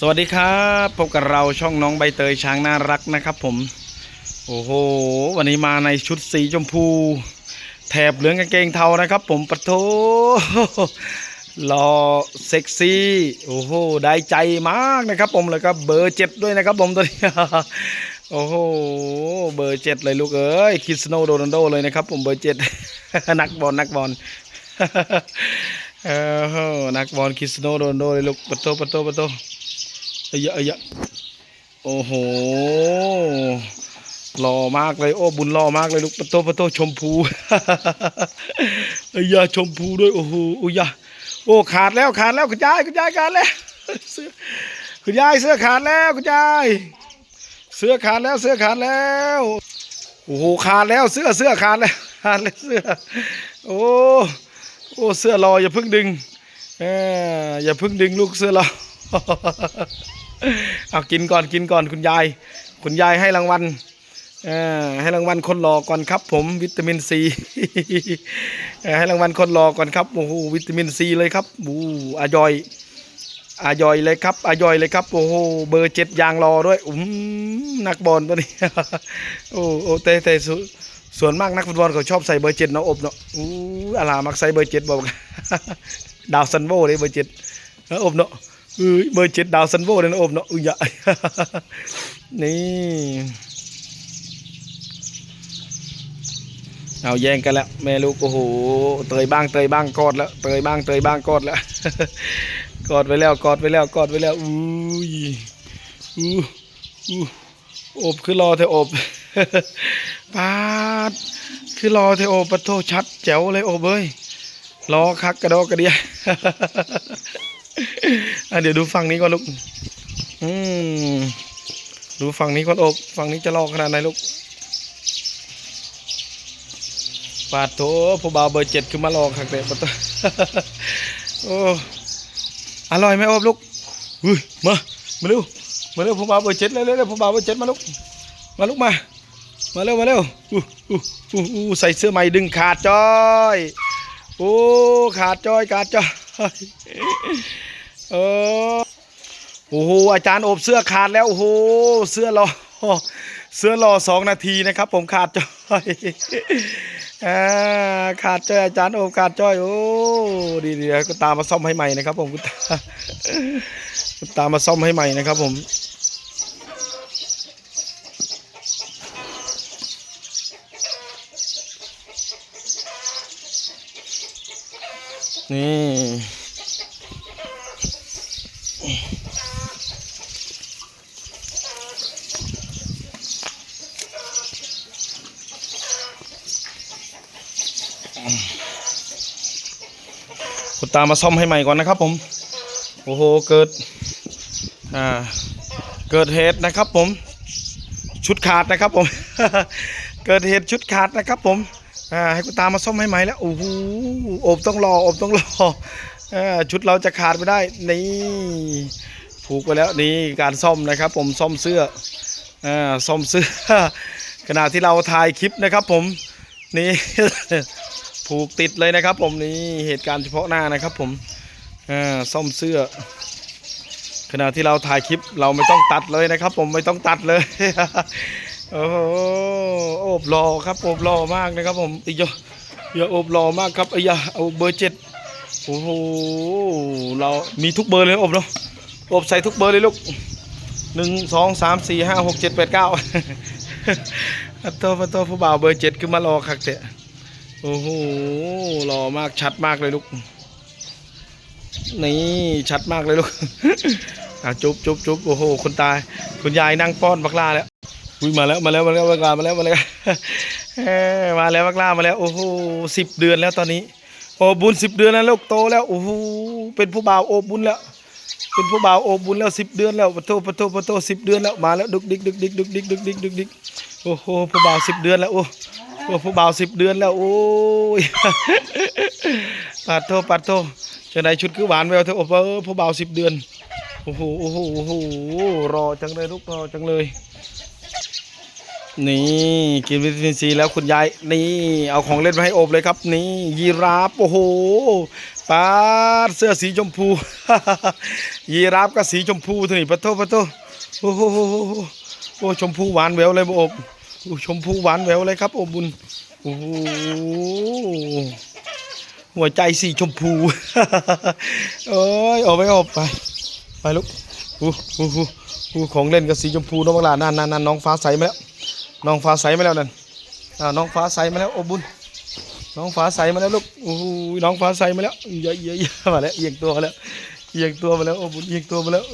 สวัสดีครับพบกับเราช่องน้องใบเตยช้างน่ารักนะครับผม โอ้โห วันนี้มาในชุดสีชมพู แถบเหลืองกางเกงเทานะครับ ผมปะโถหล่อเซ็กซี่โอ้โหได้ใจมากนะครับผมแล้วก็เบอร์เจ็ดด้วยนะครับผมตัวนี้โอ้โหเบอร์เจ็ดเลยลูกเอ้ยคิสโนโดนัลโดเลยนะครับ ผมเบอร์เจ็ดนักบอลนักบอลเออนักบอลคิสโนโดนัลโดเลยลูกปะโถปะโถปะโถ เอ้ยเอ้ยโอ้โหหล่อมากเลยโอ้บุญหล่อมากเลยลูกปะโตปะโตชมพูเอ้ยชมพูด้วยโอ้โหอุ้ยยะโอ้ขาดแล้วขาดแล้วคุณยายคุณยายขาดแล้วเสื้อคุณยายเสื้อขาดแล้วคุณยายเสื้อขาดแล้วเสื้อขาดแล้วโอ้โหขาดแล้วเสื้อเสื้อขาดแล้วขาดแล้วเสื้อโอ้โอ้เสื้อรออย่าเพิ่งดึงเอออย่าเพิ่งดึงลูกเสื้อรอ เอากินก่อนกินก่อนคุณยาย คุณยายให้รางวัลให้รางวัลคนรอก่อนครับ ผมวิตามินซีให้รางวัลคนรอก่อนครับโอ้โหวิตามินซีเลยครับบูอายอยอายอยเลยครับอายอยเลยครับโอ้โหเบอร์เจ็ดยางรอด้วยอุ้มนักบอลตัวนี้โอ้โอ้เตะเตะส่วนมากนักฟุตบอลเขาชอบใส่เบอร์เจ็ดเนาะอบเนาะอู้อาลามักใส่เบอร์เจ็ดบอกดาวซันโวเลยเบอร์เจ็ดเนาะอบเนาะ เอ้ยเบอร์เจ็ดดาวซันโวเลยนะโอมเนาะอุ้ยะนี่เอาแย่งกันแล้วแม่ลูกโอ้โหเตยบ้างเตยบ้างกอดแล้วเตยบ้างเตยบ้างกอดแล้วกอดไว้แล้วกอดไว้แล้วกอดไว้แล้วอุ้ยอู้อู้โอบคือรอเธออบปาดคือรอเธออบปะโทชัดแจ๋วเลยโอบเอ้ยรอคักกระดอกกระเดีย เดี๋ยวดูฝั่งนี้ก่อนลูก อืมดูฝั่งนี้ก่อนอบฝั่งนี้จะลอกขนาดไหนลูกปาดโถผู้บ่าวเบอร์เจ็ดคือมาลอกขักเด็ดปะตโอ้ อร่อยไหมอบลูกอุ้ยมา มาเร็ว มาเร็วผู้บ่าวเบอร์เจ็ดเร็วเร็วเร็วผู้บ่าวเบอร์เจ็ดมาลูก มาลูกมา มาเร็วมาเร็วอู้อู้อู้อู้ใส่เสื้อใหม่ดึงขาดจ้อย โอ้ ขาดจ้อย ขาดจ้อย เออโอ้โหอาจารย์อบเสื้อขาดแล้วโอ้โหเสื้อรอเสื้อรอสองนาทีนะครับ ผมขาดจ้อยขาดจ้อยอาจารย์อบขาดจ้อยโอ้ดีดีก็ตามมาซ่อมให้ใหม่นะครับ ผมคุตาคุตามมาซ่อมให้ใหม่นะครับ ผมนี่ ตามาซ่อมให้ใหม่ก่อนนะครับผม โอ้โห เกิด อ่า เกิดเหตุนะครับผม ชุดขาดนะครับผม เกิดเหตุชุดขาดนะครับผม อ่า ให้คุณตามาซ่อมให้ใหม่แล้ว โอ้โห อบต้องรอ อบต้องรอ อ่า ชุดเราจะขาดไม่ได้ นี่ ผูกไปแล้ว นี่การซ่อมนะครับผม ซ่อมเสื้อ อ่า ซ่อมเสื้อ ขณะที่เราถ่ายคลิปนะครับผม นี่ ผูกติดเลยนะครับ ผมนี่เหตุการณ์เฉพาะหน้านะครับ ผมอ่าซ่อมเสื้อ ขณะที่เราถ่ายคลิปเราไม่ต้องตัดเลยนะครับ ผมไม่ต้องตัดเลยโอ้โหโอบรอครับโอบรอมากนะครับ ผมอีกเยอะเยอะโอบรอมากครับไอ้ยาเอาเบอร์เจ็ดโอ้โหเรามีทุกเบอร์เลยอบเนาะอบใส่ทุกเบอร์เลยลูกหนึ่งสองสามสี่ห้าหกเจ็ดแปดเก้าอัตโตอัตโตผู้บ่าวเบอร์เจ็ดคือมารอคักเตะ โอ้โหหล่อมากชัดมากเลยลูก นี่ชัดมากเลยลูกอะจุ๊บจุ๊บจุ๊บโอ้โหคุณตายคุณยายนั่งป้อนบักลาแล้วอุ้ยมาแล้วมาแล้วมาแล้วบักลามาแล้วมาแล้วมาแล้วบักลามาแล้ว โอ้โหสิบเดือนแล้วตอนนี้ โอ้บุญสิบเดือนแล้วลูกโตแล้วโอ้โหเป็นผู้บ่าวโอบบุญแล้วเป็นผู้บ่าวโอบบุญแล้วสิบเดือนแล้วปะโตปะโตปะโตสิบเดือนแล้วมาแล้วดุกดิกดุกดิกดุกดิกดุกดิกดุกดิกโอ้โหผู้บ่าวสิบเดือนแล้วโอ้ โอ้ผู้บ่าวสิบเดือนแล้วโอ้ยปัดโทปัดโทจะได้ชุดคือหวานแววเธอโอ้เออผู้บ่าวสิบเดือนโอ้โหโอ้โหโอ้โหรอจังเลยลูกรอจังเลย นี่กินวิตามินซีแล้วคุณยายนี่เอาของเล่นมาให้อบเลยครับ นี่ยีราฟโอ้โหปาดเสื้อสีชมพู ยีราฟก็สีชมพูเท่านี่ปะโทปะโทโอ้โหโอ้ชมพูหวานแววเลยบอบ ชมพูหวานแววเลยครับอบุญโอ้โหหัวใจสีชมพูเอ้ยเอาไปอบไป ไปลูกอู้อู้อู้อู้ของเล่นกับสีชมพูน้องบังลานั่นนั่นน้องฟ้าใสมาแล้วน้องฟ้าใสมาแล้วนั่นน้องฟ้าใสมาแล้วอบุญน้องฟ้าใสมาแล้วลูกโอ้โหน้องฟ้าใสมาแล้วเยอะเยอะมาแล้วเอียงตัวมาแล้วเอียงตัวมาแล้วโอ้บุญเอียงตัวมาแล้ว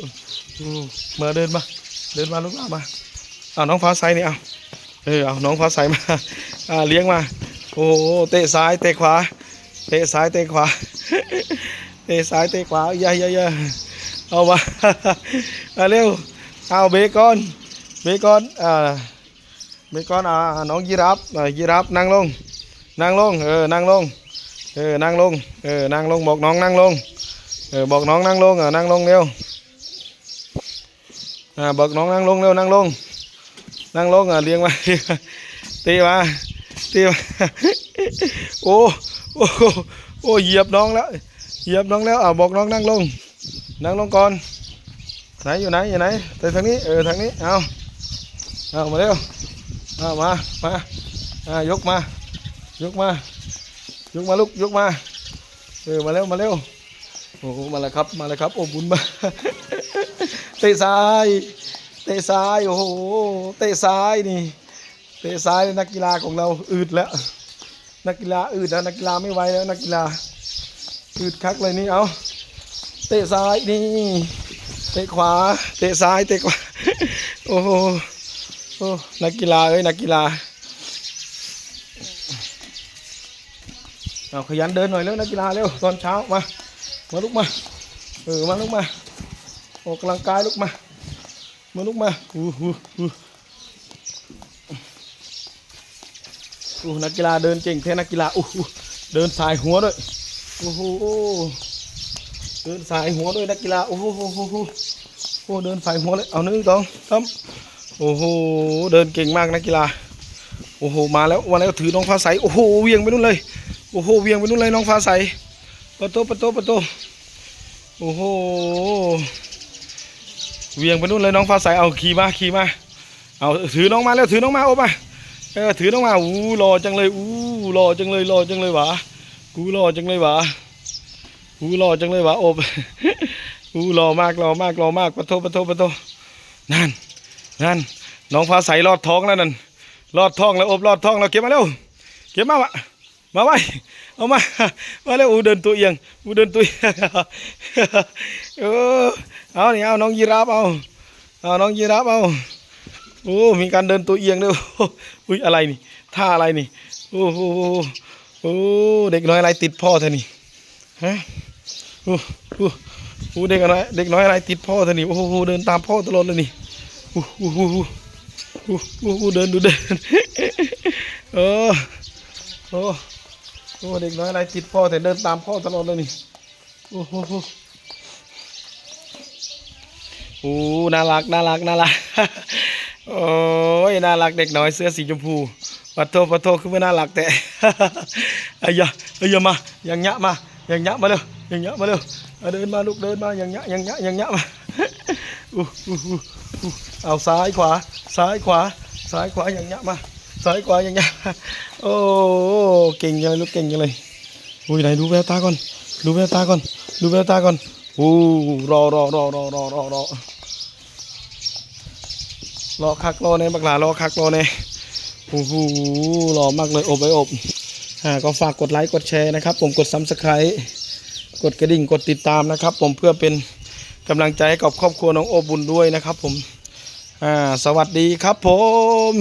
มาเดินมา เดินมาลูกมาเอาน้องฟ้าใสนี่เอา เออเอาน้องฟ้าใสมาอ่าเลี้ยงมา โอ้โหเตะซ้ายเตะขวา เตะซ้ายเตะขวา เตะซ้ายเตะขวาเยอะเยอะเยอะเอามาเอาเร็วเอาเบรกก่อนเบรกก่อนอ่าเบรกก่อนอ่าน้องยีราฟอ่ายีราฟนั่งลงนั่งลงเออนั่งลงเออนั่งลงเออนั่งลงบอกน้องนั่งลงเออบอกน้องนั่งลงเออนั่งลงเร็วอ่าบอกน้องนั่งลงเร็วนั่งลง นั่งลงอะเลี้ยงมาตีมาตีมาโอ้โอ้โอ้เหยียบน้องแล้วเหยียบน้องแล้วอ่าบอกน้องนั่งลง นั่งลงก่อนไหนอยู่ไหนอยู่ไหนไปทางนี้เออทางนี้เอาเอามาเร็วเอามามาอ่ายกมายกมายกมาลูกยกมาเออมาเร็วมาเร็วโอ้มาแล้วครับมาแล้วครับโอ้บุญมาเตะซ้าย เตะซ้ายโอ้โหเตะซ้ายนี่ เตะซ้ายนักกีฬาของเราอืดแล้ว นักกีฬาอืดแล้วนักกีฬาไม่ไหวแล้วนักกีฬาอืดคักเลยนี่เอาเตะซ้ายนี่เตะขวาเตะซ้ายเตะขวาโอ้โหโอ้นักกีฬาเอ้ยนักกีฬาเอาขยันเดินหน่อยเร็วนักกีฬาเร็วตอนเช้ามามาลุกมาเออมาลุกมาออกกำลังกายลุกมา มาลุกมาอู้หูอู้อู้นักกีฬาเดินเก่งแท้นักกีฬาอู้หูเดินสายหัวด้วยโอ้โหเดินสายหัวด้วยนักกีฬาโอ้โหโอ้โหโอ้โหเดินสายหัวเลยเอาหนึ่งสองสามโอ้โหเดินเก่งมากนักกีฬาโอ้โหมาแล้ววันแล้วถือน้องฟ้าใสโอ้โหเหวียงไปนู่นเลยโอ้โหเวียงไปนู่นเลยน้องฟ้าใสประตูประตูประตูโอ้โห เวียงไปนู่นเลยน้องฟ้าใสเอาขี่มาขี่มาเอาถือน้องมาแล้วถือน้องมาโอ้มาเออถือน้องมาอู้หล่อจังเลยอู้หล่อจังเลยหล่อจังเลยวะอู้หล่อจังเลยวะอู้หล่อจังเลยวะโอบอู้หล่อมากหล่อมากหล่อมากปะตูปะตูปะตูนั่นนั่นน้องฟ้าใสรอดท้องแล้วนั่นรอดท้องแล้วโอบรอดท้องแล้วเก็บมาเร็วเก็บมาวะ มาไว้เอามามาแล้วอูเดินตัวเอียงอูเดินตัวเอียงเออเนี่ยเอาน้องยีราฟเอาเอาน้องยีราฟเอาโอ้มีการเดินตัวเอียงด้วยอุ้ยอะไรนี่ท่าอะไรนี่โอ้โหโอ้เด็กน้อยอะไรติดพ่อเธอนี่ฮะโอ้โหโอ้เด็กอะไรเด็กน้อยอะไรติดพ่อเธอนี่โอ้โหเดินตามพ่อตลอดเลยนี่โอ้โหโอ้โหเดินดูเดินเออโอ้โอ้เด็กน้อยอะไรติดพ่อแต่เดินตามพ่อตลอดเลยนี่โอ้โหโอ้น่ารักน่ารักน่ารักโอ้ยน่ารักเด็กน้อยเสื้อสีชมพูปัดโทปัดโทคือไม่น่ารักแต่ไอ้ยะไอ้ยะมาอย่างเงี้ยมาอย่างเงี้ยมาเร็วอย่างเงี้ยมาเร็วเอาเดินมาลูกเดินมาอย่างเงี้ยอย่างเงี้ยอย่างเงี้ยมาอู้อู้อู้อู้เอาซ้ายขวาซ้ายขวาซ้ายขวาอย่างเงี้ยมา ซ้ายขวาอย่างเงี้ยโอ้เก่งจังเลยลูกเก่งจังเลยอุ้ยไหนดูแววตาก่อน ดูแววตาก่อน ดูแววตาก่อนโอ้รอรอรอรอรอรอรอรอคักรอในบักหลารอคักรอในโอ้โหรอมากเลยอบไปอบอ่าก็ฝากกดไลค์กดแชร์นะครับ ผมกดซับสไครต์กดกระดิ่งกดติดตามนะครับ ผมเพื่อเป็นกำลังใจให้กับครอบครัวน้องโอบุญด้วยนะครับ ผมอ่าสวัสดีครับผม